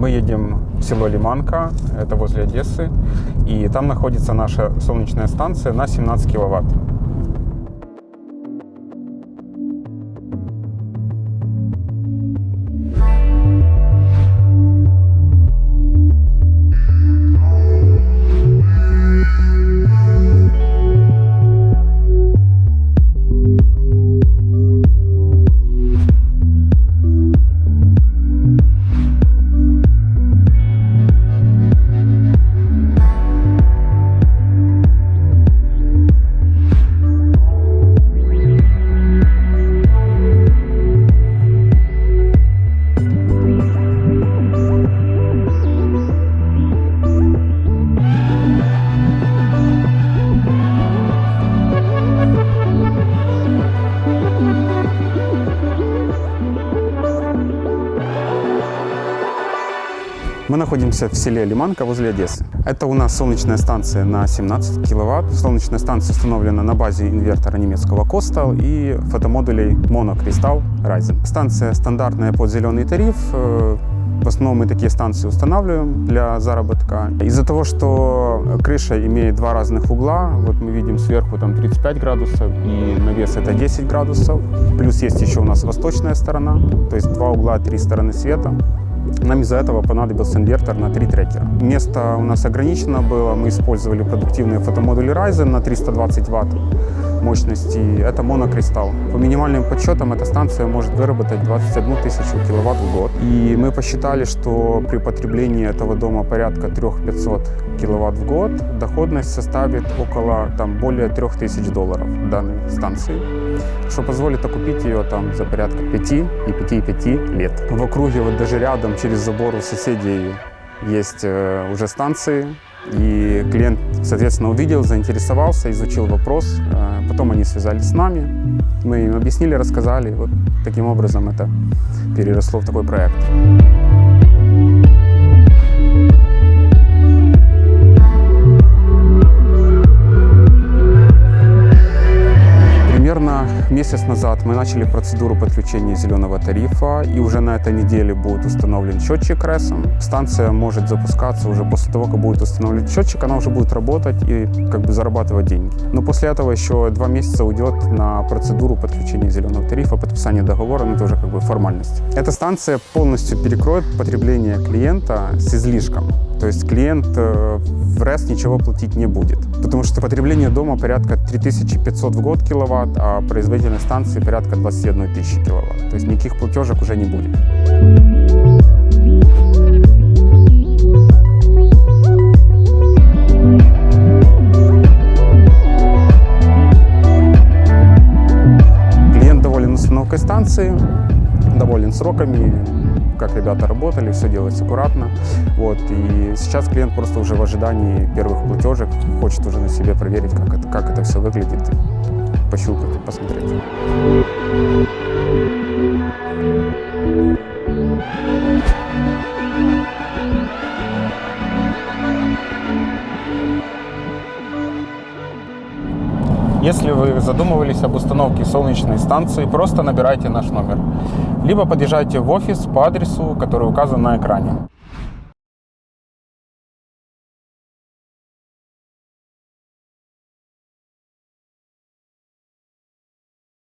Мы едем в село Лиманка, это возле Одессы, и там находится наша солнечная станция на 17 киловатт. Мы находимся в селе Лиманка возле Одессы. Это у нас солнечная станция на 17 киловатт. Солнечная станция установлена на базе инвертора немецкого Костал и фотомодулей Monocrystal Ryzen. Станция стандартная под зеленый тариф. Э, В основном мы такие станции устанавливаем для заработка. Из-за того, что крыша имеет два разных угла, вот мы видим сверху там 35 градусов и навес это 10 градусов. Плюс есть еще у нас восточная сторона, то есть два угла, три стороны света. Нам из-за этого понадобился инвертор на три трекера. Место у нас ограничено было, мы использовали продуктивные фотомодули Ryzen на 320 Вт мощности. Это монокристалл. По минимальным подсчетам эта станция может выработать 21 тысячу киловатт в год. И мы посчитали, что при потреблении этого дома порядка 3500 киловатт в год доходность составит около там, более 3000 долларов данной станции, что позволит окупить ее там за порядка 5 и 5,5 лет. В округе вот даже рядом через забор у соседей есть э, уже станции, и клиент, соответственно, увидел, заинтересовался, изучил вопрос. Э, Потом они связались с нами, мы им объяснили, рассказали. Вот таким образом это переросло в такой проект. Месяц назад мы начали процедуру подключения зеленого тарифа, и уже на этой неделе будет установлен счетчик РЭСом. Станция может запускаться уже после того, как будет установлен счетчик, она уже будет работать и как бы зарабатывать деньги. Но после этого еще два месяца уйдет на процедуру подключения зеленого тарифа, подписание договора, ну это уже как бы формальность. Эта станция полностью перекроет потребление клиента с излишком. То есть клиент э, в РЭС ничего платить не будет. Потому что потребление дома порядка 3500 в год киловатт, а производительность станции порядка 21 тысячи киловатт. То есть никаких платежек уже не будет. Клиент доволен установкой станции, доволен сроками, как ребята работали, все делается аккуратно. Вот. И сейчас клиент просто уже в ожидании первых платежек хочет уже на себе проверить, как это, как это все выглядит, пощупать, и посмотреть. Если вы задумывались об установке солнечной станции, просто набирайте наш номер. Либо подъезжайте в офис по адресу, который указан на экране.